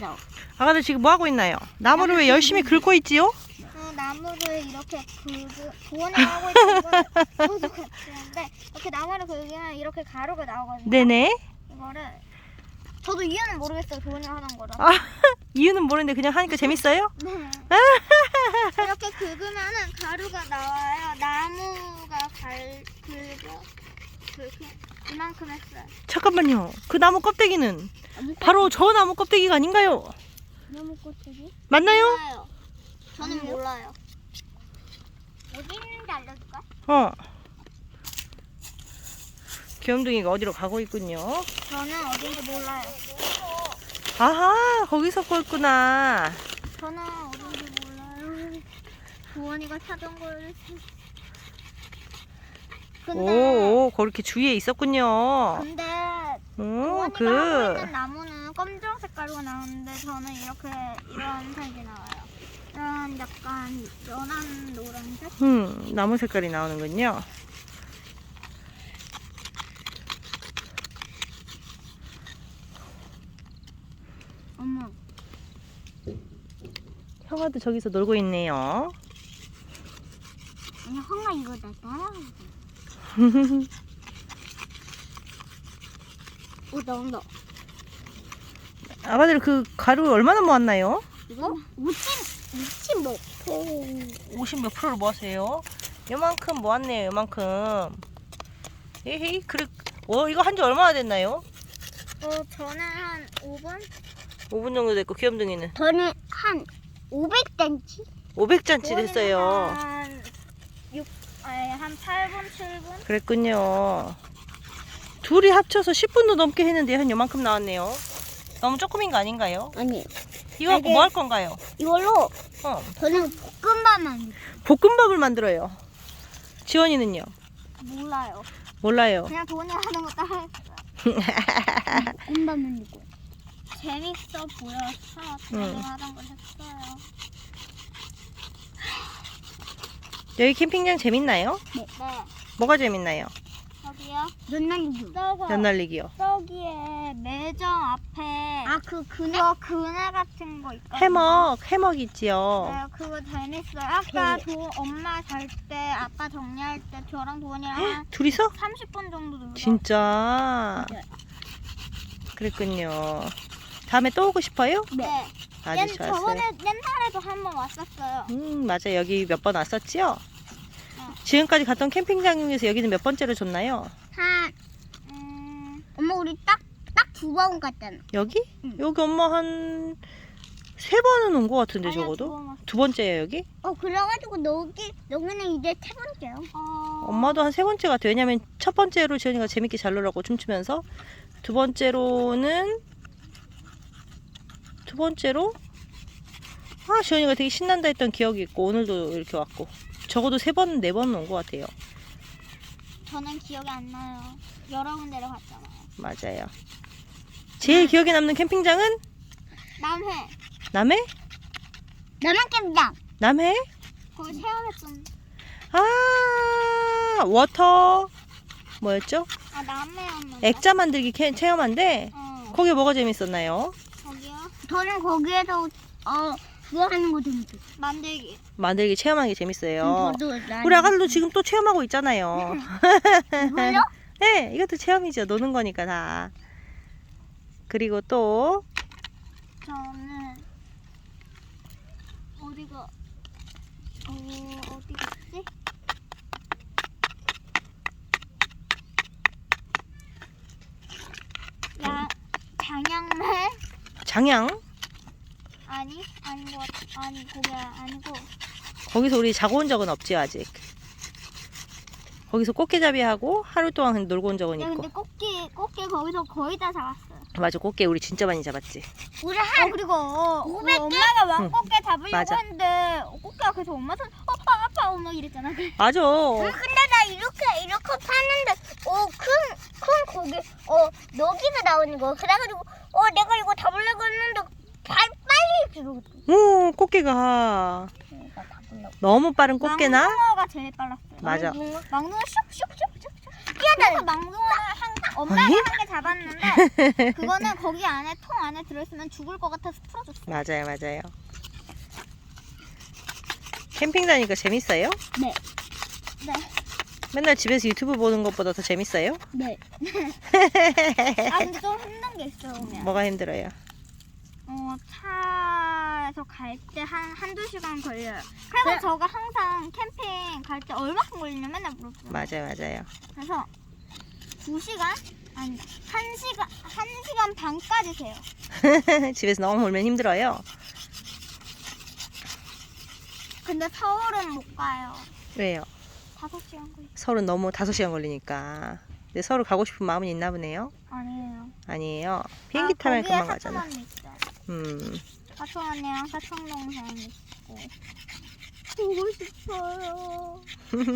죠 아가들 지금 뭐 하고 있나요? 나무를 왜 열심히 긁고 있지요? 그 나무를 이렇게 긁고 구원을 하고 있는 건 저도 이렇게 나무를 긁으면 이렇게 가루가 나오거든요. 네네. 이거를 저도 이유는 모르겠어요. 도원이 하는 거라. 아, 이유는 모르는데 그냥 하니까 재밌어요? 네. 이렇게 긁으면은 가루가 나와요. 나무가 갈 긁 어 긁고 이만큼 했어요. 잠깐만요. 그 나무 껍데기는 바로 저 나무 껍데기가 아닌가요? 나무 껍데기? 맞나요? 몰라요. 저는 몰라요. 어디 있는지 알려줄까? 어. 귀염둥이가 어디로 가고 있군요. 저는 어딘지 몰라요. 아하, 거기서 꼴구나. 저는 어딘지 몰라요. 부원이가 찾은 걸. 근데 오, 오, 그렇게 주위에 있었군요. 근데 오, 하고 그. 있는 나무는 검정색 가루가 나오는데 저는 이렇게 이런 색이 나와요. 이런 약간 연한 노란색? 음, 나무 색깔이 나오는군요. 어머. 형아도 저기서 놀고 있네요. 아니 황아 이거 나 따라. 오 나온다. 아가들 그 가루 얼마나 모았나요? 이거? 무침 무침 뭐? 50몇 프로를 모았어요? 요만큼 모았네요, 요만큼. 에헤이, 그래. 어, 이거 한 지 얼마나 됐나요? 어 저는 한 5분? 5분 정도 됐고, 귀염둥이는 저는 한 500cm? 500잔치 됐어요. 한 6, 한 8분, 7분? 그랬군요. 둘이 합쳐서 10분도 넘게 했는데 한 요만큼 나왔네요. 너무 조금인 거 아닌가요? 아니 이거 갖고 뭐 할 건가요? 이걸로 어, 저는 볶음밥만 볶음밥을 만들어요. 지원이는요? 몰라요. 몰라요. 그냥 돈이 하는 거 따라 했어요. 볶음밥만 이고 재밌어 보여서 응. 하던 걸 했어요. 여기 캠핑장 재밌나요? 네. 네. 뭐가 재밌나요? 저기요. 연날리기. 연날리기요. 저기에 매점 앞에 아 그 그네 거 그네 같은 거 있거든요. 해먹, 해먹 있지요. 네, 그거 재밌어요. 아까 도, 엄마 잘 때, 아빠 정리할 때 저랑 도원이랑 한 둘이서? 30분 정도 놀고 진짜. 네. 그랬군요. 다음에 또 오고 싶어요? 네. 아주 옛, 좋았어요. 저번에 옛날에도 한 번 왔었어요. 음, 맞아. 여기 몇 번 왔었지요? 어. 지금까지 갔던 캠핑장 중에서 여기는 몇 번째로 좋나요? 한 음, 엄마 우리 딱 딱 두 번 갔잖아. 여기? 응. 여기 엄마 한 세 번은 온 것 같은데 아니야, 적어도? 왔어. 두 번째예요 여기? 어 그래가지고 여기 여기는 이제 세 번째요. 어... 엄마도 한 세 번째 같아요. 왜냐면 첫 번째로 지연이가 재밌게 잘 놀라고 춤추면서 두 번째로는 두 번째로 아 지연이가 되게 신난다 했던 기억이 있고 오늘도 이렇게 왔고 적어도 세 번 네 번 온 것 같아요. 저는 기억이 안 나요. 여러 군데를 갔잖아요. 맞아요. 제일 기억에 남는 캠핑장은 남해. 남해? 남한 캠장. 남해? 거기 체험했던. 아 워터 뭐였죠? 아 남해였는데. 액자 만들기 캐- 체험한데 어. 거기 뭐가 재밌었나요? 저는 거기에서 어 그거 하는 거 재밌어요. 만들기. 만들기 체험하는 게 재밌어요. 저도 우리 아가들도 지금 또 체험하고 있잖아요. 이걸요? 네, 이것도 체험이죠. 노는 거니까 다. 그리고 또 저는 어디가 어 어디 갔지? 야 장양매 장양 아니 아닌 것 같, 아니 거기 아니고 거기서 우리 자고 온 적은 없지요 아직. 거기서 꽃게잡이 하고 하루 동안 놀고 온 적은 야 있고. 근데 꽃게 꽃게 거기서 거의 다 잡았어요. 맞아, 꽃게 우리 진짜 많이 잡았지. 우리 한 어, 그리고 우리 엄마가 왕꽃게 잡으려고 맞아. 했는데 꽃게가 계속 엄마 손 어, 아빠 아빠 엄마 이랬잖아. 맞아. 근데 나 이렇게 이렇게 파는데 어큰큰 고기 어 여기서 나오는 거 그래가지고 어 내가 이거 잡으려고 했는데 발 빨리 들어오고 오, 꽃게가 내가 잡으려고 너무 빠른 꽃게나 망둥어가 제일 빨랐어요 맞아. 망둥어 슉슉슉슉슉 뛰어다녀 망둥어는 한 엄마가 아니? 한 개 잡았는데 그거는 거기 안에 통 안에 들어있으면 죽을 것 같아서 풀어줬어. 맞아요, 맞아요. 캠핑 다니까 재밌어요? 네. 네. 맨날 집에서 유튜브 보는 것보다 더 재밌어요? 네. 아 근데 좀 힘 든 게 있어요 오면. 뭐가 힘들어요? 어 차에서 갈 때 한 한두 시간 걸려요. 그래서 저가 항상 캠핑 갈 때 얼마큼 걸리냐 맨날 물어봐요. 맞아요, 맞아요. 그래서 두 시간 아니 한 시간 한 시간 반까지 세요. 집에서 너무 멀면 힘들어요. 근데 서울은 못 가요. 왜요? 다섯 시간 걸려. 서울은 너무 5시간 걸리니까. 근데 서울 가고 싶은 마음은 있나 보네요. 아니에요. 아니에요. 비행기 아, 타면 거기에 금방 가잖아. 사촌 언니. 음. 사촌 언니랑 사촌 동생 있고 보고 싶어요.